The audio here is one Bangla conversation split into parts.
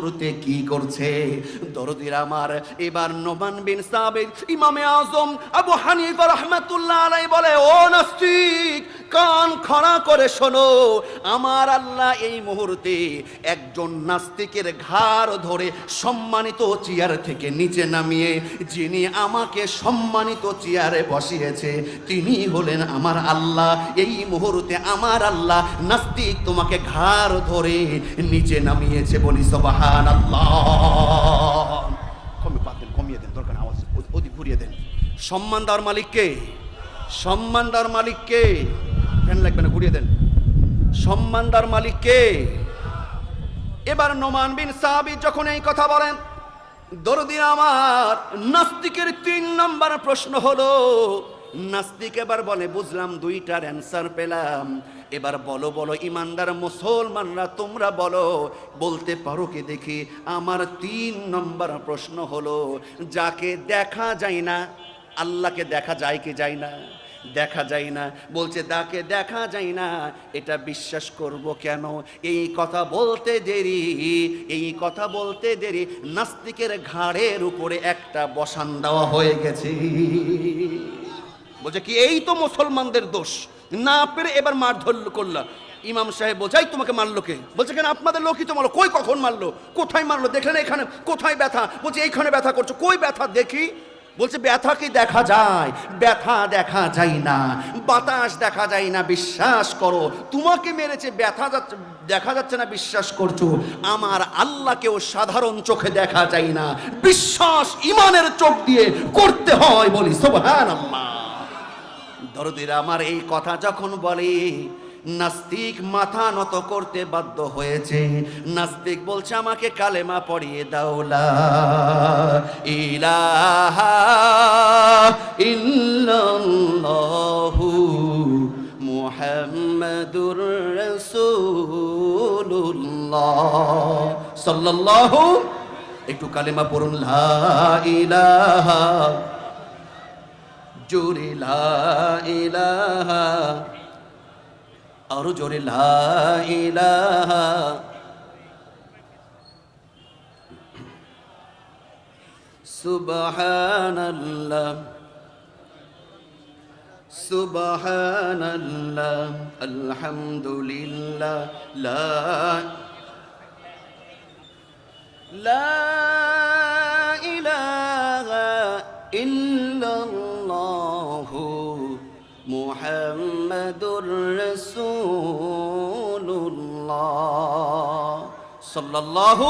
শুরুতে কি করছে? দরদির আমার এবার নোমান বিন সাবিত ইমামে আজম আবু হানিফা রহমাতুল্লাহ আলাই বলে, ও নাস্তিক, কান খড়া করে শোনো, আমার আল্লাহ এই মুহূর্তে একজন নাস্তিকের ঘাড় ধরে সম্মানিত চেয়ার থেকে নিচে নামিয়ে, যিনি আমাকে সম্মানিত চেয়ারে বসিয়েছে, তিনি হলেন আমার আল্লাহ। এই মুহূর্তে আমার আল্লাহ নাস্তিক তোমাকে ঘাড় ধরে নিচে নামিয়েছে বলি সবাহান কমে কমিয়ে দেন, দরকার আওয়াজ অধিক ঘুরিয়ে দেন। সম্মান দেওয়ার মালিককে সম্মান দেওয়ার মালিককে, ফ্যান লাগবে না, ঘুরিয়ে দেন। সম্মান দেওয়ার মালিককে, এবার নোমান বিন সাহাবি যখন এই কথা বলেন দরদি আমার নাস্তিকের তিন নম্বর প্রশ্ন হলো নাস্তিক এবার বলে, বুঝলাম দুইটার অ্যান্সার পেলাম। এবার বলো বলো, ইমানদার মুসলমানরা তোমরা বলো, বলতে পারো কি দেখি? আমার তিন নম্বর প্রশ্ন হলো, যাকে দেখা যায় না, আল্লাহকে দেখা যায় কি যায় না? দেখা যায় না। বলছে তাকে দেখা যায় না, এটা বিশ্বাস করব কেন? এই কথা বলতে দেরি, এই কথা বলতে দেরি। নাস্তিকের ঘাড়ের উপরে একটা বসান দেওয়া হয়ে গেছে। বলছে কি, এই তো মুসলমানদের দোষ। না পেরে এবার মারধর করলা। ইমাম সাহেব বোঝাই তোমাকে মারলো কে? বলছে, কেন আপনাদের লোকই তো মারলো। কই কখন মারলো? কোথায় মারলো? দেখলেন এখানে? কোথায় ব্যথা? বলছে, এইখানে ব্যথা করছ। কই ব্যথা দেখি? বলছে, ব্যথা কি দেখা যায়? ব্যথা দেখা যায় না। বাতাস দেখা যায় না। বিশ্বাস করো, তোমাকে মেরেছে, ব্যথা যাচ্ছে দেখা যাচ্ছে না। বিশ্বাস করছ, আমার আল্লাহকেও সাধারণ চোখে দেখা যায় না। বিশ্বাস ইমানের চোখ দিয়ে করতে হয় বলি সোভান আল্লাহ দরদিরা আমার এই কথা যখন বলে, নাস্তিক মাথা নত করতে বাধ্য হয়েছে। নাস্তিক বলছে, আমাকে কালেমা পড়িয়ে দাওলা ইলাহা ইল্লাল্লাহু মুহাম্মাদুর সাল্লাল্লাহু, একটু কালেমা পড়ুন, লা ইলাহা জোরে লা ইলাহা আরো জোরে লা ইলাহা সুবহানাল্লাহ সুবহানাল্লাহ আলহামদুলিল্লাহ লা لا إله إلا মুহাম্মাদুর রাসূলুল্লাহ সাল্লাল্লাহু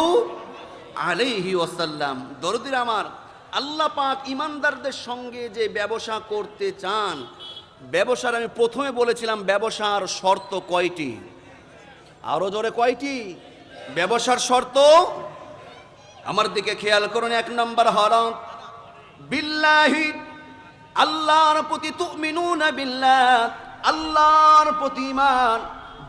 আলাইহি ওয়াসাল্লাম। দরদির আমার, আল্লাহ পাক ইমানদারদের সঙ্গে যে ব্যবসা করতে চান, ব্যবসার আমি প্রথমে বলেছিলাম ব্যবসার শর্ত কয়টি? আরও জোরে কয়টি? ব্যবসার শর্ত? আমার দিকে খেয়াল করুন, এক নম্বর হরম। বিল্লাহি, আল্লাহর প্রতি তুমিনুনা বিল্লাহ। আল্লাহর প্রতি ইমান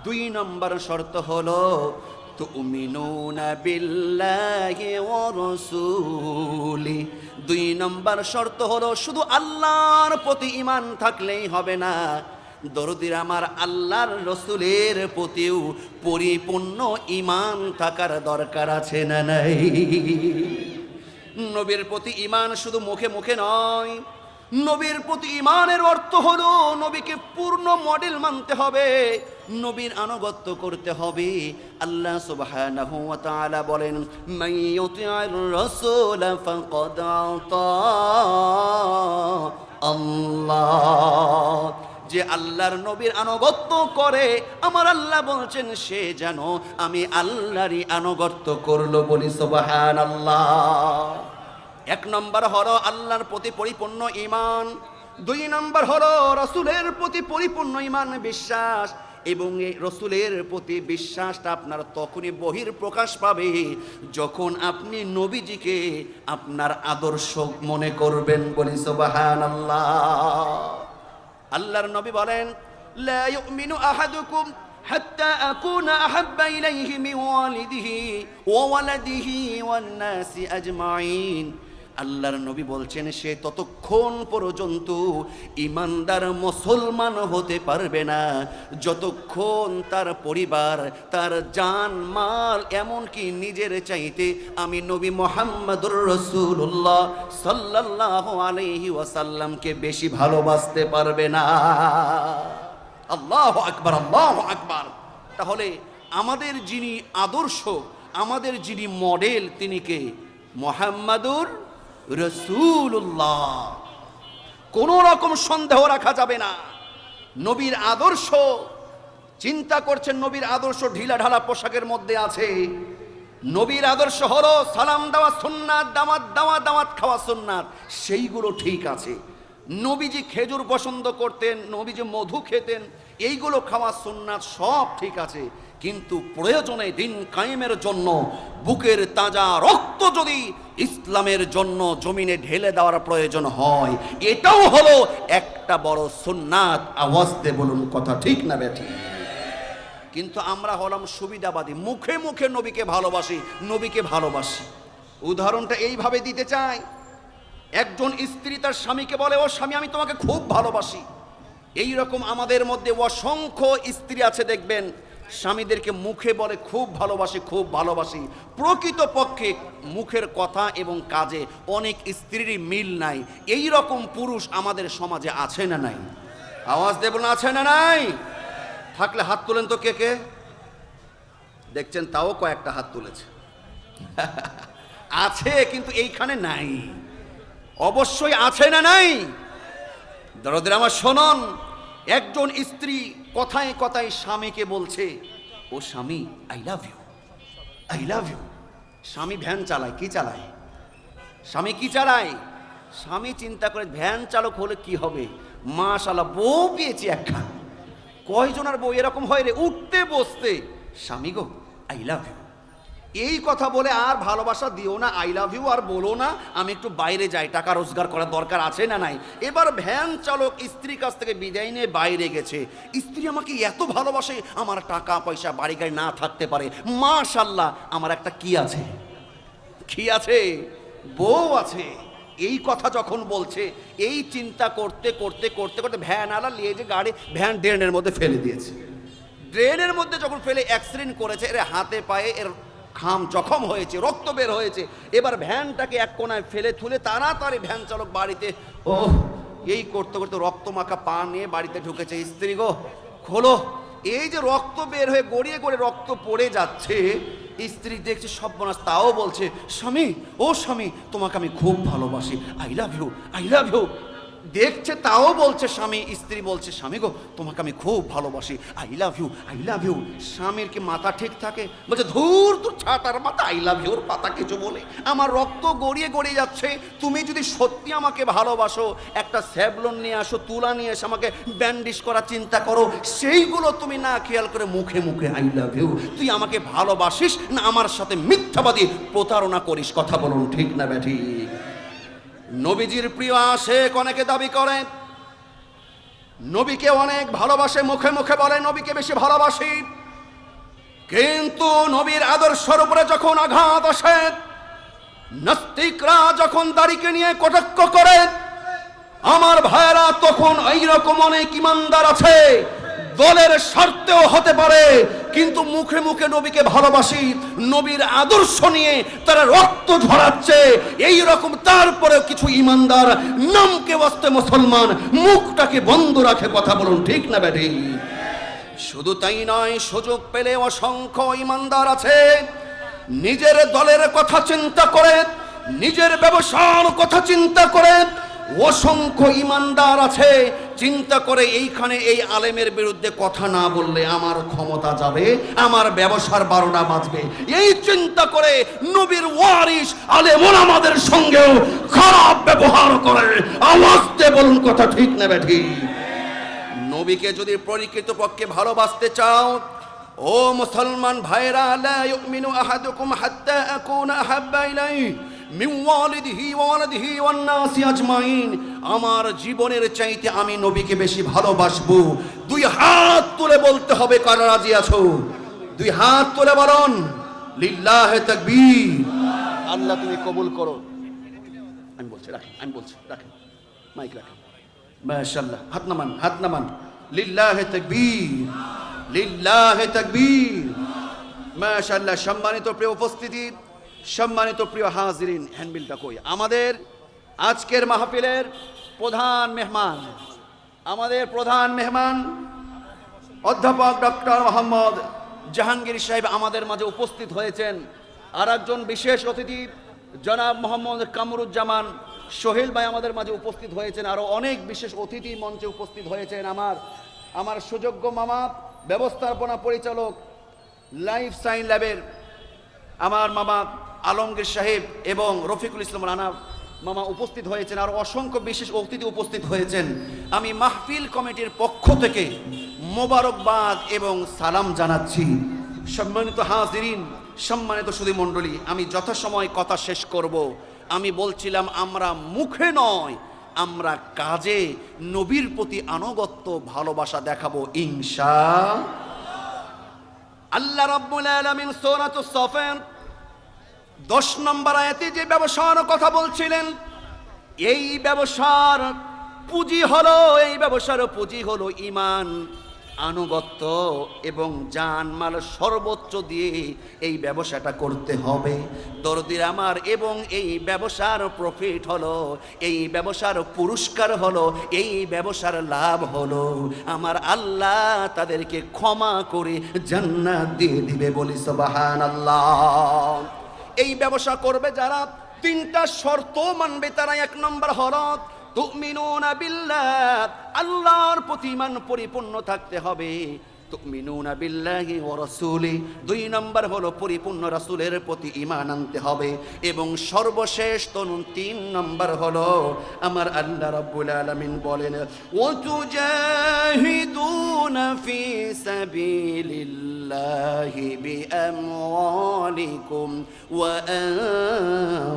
দুই নম্বর শর্ত হলো, তুমিনুনা বিল্লাহি ওয়া রাসূলি। দুই নম্বর শর্ত হলো, শুধু আল্লাহর প্রতি ইমান থাকলেই হবে না। দরদির আমার আল্লাহর রসুলের প্রতিও পরিপূর্ণ ইমান থাকার দরকার আছে না নাই? নবীর প্রতি ইমান শুধু মুখে মুখে নয় নবীর প্রতি ইমানের অর্থ হলো নবীকে পূর্ণ মডেল মানতে হবে, নবীর আনুগত্য করতে হবে। আল্লাহ সুবহানাহু ওয়া তাআলা বলেন, মান ইউতি'আর রাসূল ফাকাদ আতা আল্লাহ। যে আল্লাহর নবীর আনুগত্য করে, আমার আল্লাহ বলছেন, সে যেন আমি আল্লাহরই আনুগত্য করল বলি সুবাহান আল্লাহ এক নম্বর হলো আল্লাহর প্রতি পরিপূর্ণ ইমান দুই নম্বর হলো রসুলের প্রতি পরিপূর্ণ ইমান বিশ্বাস, এবং এই রসুলের প্রতি বিশ্বাসটা আপনার তখনই বহির প্রকাশ পাবে যখন আপনি নবীজিকে আপনার আদর্শ মনে করবেন বলি সুবাহান আল্লাহ আল্লাহর নবী বলেন মিন ওয়ালিদিহি ওয়া ওয়ালাদিহি ওয়ান নাসি আজমাইন। আল্লাহর নবী বলছেন, সে ততক্ষণ পর্যন্ত ইমানদার মুসলমান হতে পারবে না। যতক্ষণ তার পরিবার, তার জান, মাল, এমনকি নিজের চাইতে আমি নবী মোহাম্মদুর রসুল্লাহ সাল্লাহ আলহি ওয়াসাল্লামকে বেশি ভালোবাসতে পারবে না। আল্লাহ আকবার আল্লাহ আকবার। তাহলে আমাদের যিনি আদর্শ, আমাদের যিনি মডেল, তিনি কে? মোহাম্মদুর রসুল্লাহ কোনো রকম সন্দেহ রাখা যাবে না। নবীর আদর্শ, চিন্তা করছেন নবীর আদর্শ ঢিলা ঢালা পোশাকের মধ্যে আছে। নবীর আদর্শ হলো সালাম দেওয়া সুন্নাত, দামাত দেওয়া, দামাত খাওয়া সুন্নাত, সেইগুলো ঠিক আছে। নবীজি খেজুর পছন্দ করতেন, নবীজি মধু খেতেন, এইগুলো খাওয়া সুন্নাত সব ঠিক আছে। কিন্তু প্রয়োজনে দিন কায়েমের জন্য, বুকের তাজা রক্ত যদি ইসলামের জন্য জমিনে ঢেলে দেওয়ার প্রয়োজন হয়, এটাও হলো একটা বড় সুন্নাত। আওয়াজ দে বলুন, কথা ঠিক না ব্যাঠি কিন্তু আমরা হলাম সুবিধাবাদী, মুখে মুখে নবীকে ভালোবাসি নবীকে ভালোবাসি। উদাহরণটা এইভাবে দিতে চাই, একজন স্ত্রী তার স্বামীকে বলে, ও স্বামী, আমি তোমাকে খুব ভালোবাসি। এই রকম আমাদের মধ্যে অসংখ্য স্ত্রী আছে, দেখবেন স্বামীদেরকে মুখে বলে, খুব ভালোবাসি খুব ভালোবাসি। প্রকৃত পক্ষে মুখের কথা এবং কাজে অনেক স্ত্রীরই মিল নাই। এই রকম পুরুষ আমাদের সমাজে আছে না নাই? আওয়াজ দেব না, আছে না নাই? থাকলে হাত তোলেন তো কে কে? দেখছেন তাও কয়েকটা হাত তুলেছে। আছে, কিন্তু এইখানে নাই। অবশ্যই আছে না নাই? দরদের আমার শোনন। একজন স্ত্রী কথায় কথায় স্বামীকে বলছে ও স্বামী I love you I love you স্বামী ভ্যান চালায় কি চালায়? স্বামী কি চালায়? স্বামী চিন্তা করে ভ্যান চালক হলে কি হবে? মাশাল্লাহ বউ পেয়েছি একখান। কয়জনের বউ এরকম হয় রে? উঠতে বসতে। স্বামী গো আই লাভ ইউ এই কথা বলে আর ভালোবাসা দিও না আই লাভ ইউ আর বলো না, আমি একটু বাইরে যাই, টাকা রোজগার করার দরকার আছে না নাই? এবার ভ্যান চালক স্ত্রীর কাছ থেকে বিদায় নিয়ে বাইরে গেছে। স্ত্রী আমাকে এত ভালোবাসে, আমার টাকা পয়সা, বাড়ি গাড়ি না থাকতে পারে। মাশাল্লাহ আমার একটা কি আছে? কি আছে? বউ আছে। এই কথা যখন বলছে, এই চিন্তা করতে করতে করতে করতে ভ্যান আলা নিয়ে যে গাড়ি, ভ্যান ড্রেনের মধ্যে ফেলে দিয়েছে। ড্রেনের মধ্যে যখন ফেলে অ্যাক্সিডেন্ট করেছে, এর হাতে, পায়ে, এর খাম জখম হয়েছে, রক্ত বের হয়েছে। এবার ভ্যানটাকে এক কোনায় ফেলে তুলে তাড়াতাড়ি ভ্যান চালক বাড়িতে ও এই করতে করতে রক্ত মাখা পা নিয়ে বাড়িতে ঢুকেছে স্ত্রী গো। খোলো। এই যে রক্ত বের হয়ে গড়িয়ে গড়ে রক্ত পড়ে যাচ্ছে, স্ত্রী দেখছে সর্বনাশ, তাও বলছে, স্বামী, ও স্বামী, তোমাকে আমি খুব ভালোবাসি। I love you I love you দেখছে, তাও বলছে, স্বামী, স্ত্রী বলছে, স্বামী গো, তোমাকে আমি খুব ভালোবাসি। I love you I love you স্বামীর কি মাথা ঠিক থাকে? বলছে, ধুর, তোর ছাতার মাথা আই লাভ ইউর পাতা কিছু বলে। আমার রক্ত গড়িয়ে গড়িয়ে যাচ্ছে। তুমি যদি সত্যি আমাকে ভালোবাসো, একটা স্যাবলন নিয়ে আসো, তুলা নিয়ে এসে আমাকে ব্যান্ডিশ করার চিন্তা করো, সেইগুলো তুমি না খেয়াল করে মুখে মুখে আই লাভ ইউ তুই আমাকে ভালোবাসিস না, আমার সাথে মিথ্যাবাদী প্রতারণা করিস, কথা বলুন ঠিক না, ব্যাঠি? নবীজির প্রিয় আশেক অনেকে দাবি করে নবীকে অনেক ভালোবাসে, মুখে মুখে বলে, নবীকে বেশি ভালোবাসি। কিন্তু নবীর আদর্শের উপরে যখন আঘাত আসে, নাস্তিকরা যখন দাড়িকে নিয়ে কটাক্ষ করে, আমার ভাইয়েরা তখন এইরকম অনেক ইমানদার আছে দলের স্বার্থেও হতে পারে, কিন্তু মুখে মুখে নবীকে ভালোবাসি, নবীর আদর্শ নিয়ে তারা রক্ত ঝরাচ্ছে এই রকম তারপরে কিছু ইমানদার নামকে বাস্তে মুসলমান, মুখটাকে বন্ধ রাখে কথা বলুন, ঠিক না ব্যাটি? শুধু তাই নয়, সুযোগ পেলে অসংখ্য ইমানদার আছে। নিজের দলের কথা চিন্তা করে, নিজের ব্যবসার কথা চিন্তা করে অসংখ্য ইমানদার আছে। চিন্তা করে এইখানে এই আলেমের বিরুদ্ধে কথা না বললে আমার ক্ষমতা যাবে, আমার ব্যবসার বারোটা বাঁচবে এই চিন্তা করে নবীর ওয়ারিস আলেমন আমাদের সঙ্গেও খারাপ ব্যবহার করে। আওয়াজ দিয়ে বলুন কথা ঠিক নেবে ঠিক। নবীকে যদি পরিকৃত পক্ষে ভালোবাসতে চাও, ও মুসলমান ভাইরা, লা ইউমিনু আহাদুকুম হাত্তা আকুনা আহাব্বা ইলাইহি। আমার জীবনের চাইতে আমি নবীকে বেশি ভালোবাসবো। দুই হাত তুলে বলতে হবে কারা রাজি আছো? দুই হাত তুলে বলুন লিল্লাহে তাকবীর। আল্লাহ তুমি কবুল করো। আমি বলছি রাখেন আমি বলছি রাখেন মাইক রাখেন। মাশাল্লাহ হাত নামান হাত নামান। লিল্লাহে তাকবীর লিল্লাহে তাকবীর। মাশাল্লাহ সম্মানিত প্রিয় উপস্থিতি সম্মানিত প্রিয় হাজিরিন হ্যান্ডবিলটা কই? আমাদের আজকের মাহফিলের প্রধান মেহমান, আমাদের প্রধান মেহমান অধ্যাপক ডক্টর মোহাম্মদ জাহাঙ্গীর সাহেব আমাদের মাঝে উপস্থিত হয়েছেন। আর একজন বিশেষ অতিথি, জনাব মোহাম্মদ কামরুজ্জামান সোহেল ভাই আমাদের মাঝে উপস্থিত হয়েছেন। আরও অনেক বিশেষ অতিথি মঞ্চে উপস্থিত হয়েছেন। আমার আমার সুযোগ্য মামা, ব্যবস্থাপনা পরিচালক, লাইফ সাইন ল্যাবের আমার মামা আলমগীর সাহেব এবং রফিকুল ইসলাম রানা মামা উপস্থিত হয়েছেন আর অসংখ্য বিশেষ অতিথি উপস্থিত হয়েছেন। আমি মাহফিল কমিটির পক্ষ থেকে মোবারকবাদ এবং সালাম জানাচ্ছি। সম্মানিত হাজিরিন, সম্মানিত সুধী মণ্ডলী, আমি যথাসময় কথা শেষ করব। আমি বলছিলাম, আমরা মুখে নয়, আমরা কাজে নবীর প্রতি আনুগত্য, ভালোবাসা দেখাবো, ইনশা আল্লাহ। রাব্বুল আলামিন সূরাতুস সাফাত দশ নম্বর আয়াতে যে ব্যবসার কথা বলছিলেন, এই ব্যবসার পুঁজি হলো, এই ব্যবসার পুঁজি হলো ইমান আনুগত্য এবং জানমাল সর্বোচ্চ দিয়ে এই ব্যবসাটা করতে হবে। দরদির আমার এবং এই ব্যবসার প্রফিট হলো, এই ব্যবসার পুরস্কার হলো, এই ব্যবসার লাভ হলো। আমার আল্লাহ তাদেরকে ক্ষমা করে জান্নাত দিয়ে দিবে বলি সবাহান আল্লাহ এই ব্যবসা করবে যারা। তিনটা শর্ত মানবে তারা এক নম্বর হরত। তুমিনুনা বিল্লাহ, আল্লাহর প্রতিমান পরিপূর্ণ থাকতে হবে। তুমিনুনা বিল্লাহি ওয়া রাসূলি। দুই নম্বর হলো পরিপূর্ণ রাসূলের প্রতি ঈমান আনতে হবে। এবং সর্বশেষ তনুন তিন নম্বর হলো আমার আল্লাহ রাব্বুল আলামিন বলেন ও তুজাহিদুনা ফি সাবিলিল্লাহি বিআমওয়ালিকুম ওয়া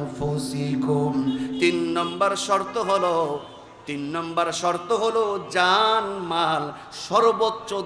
আনফুসিকুম। তিন নম্বর শর্ত হলো, তিন নম্বর শর্ত হলো জান মাল সর্বোচ্চ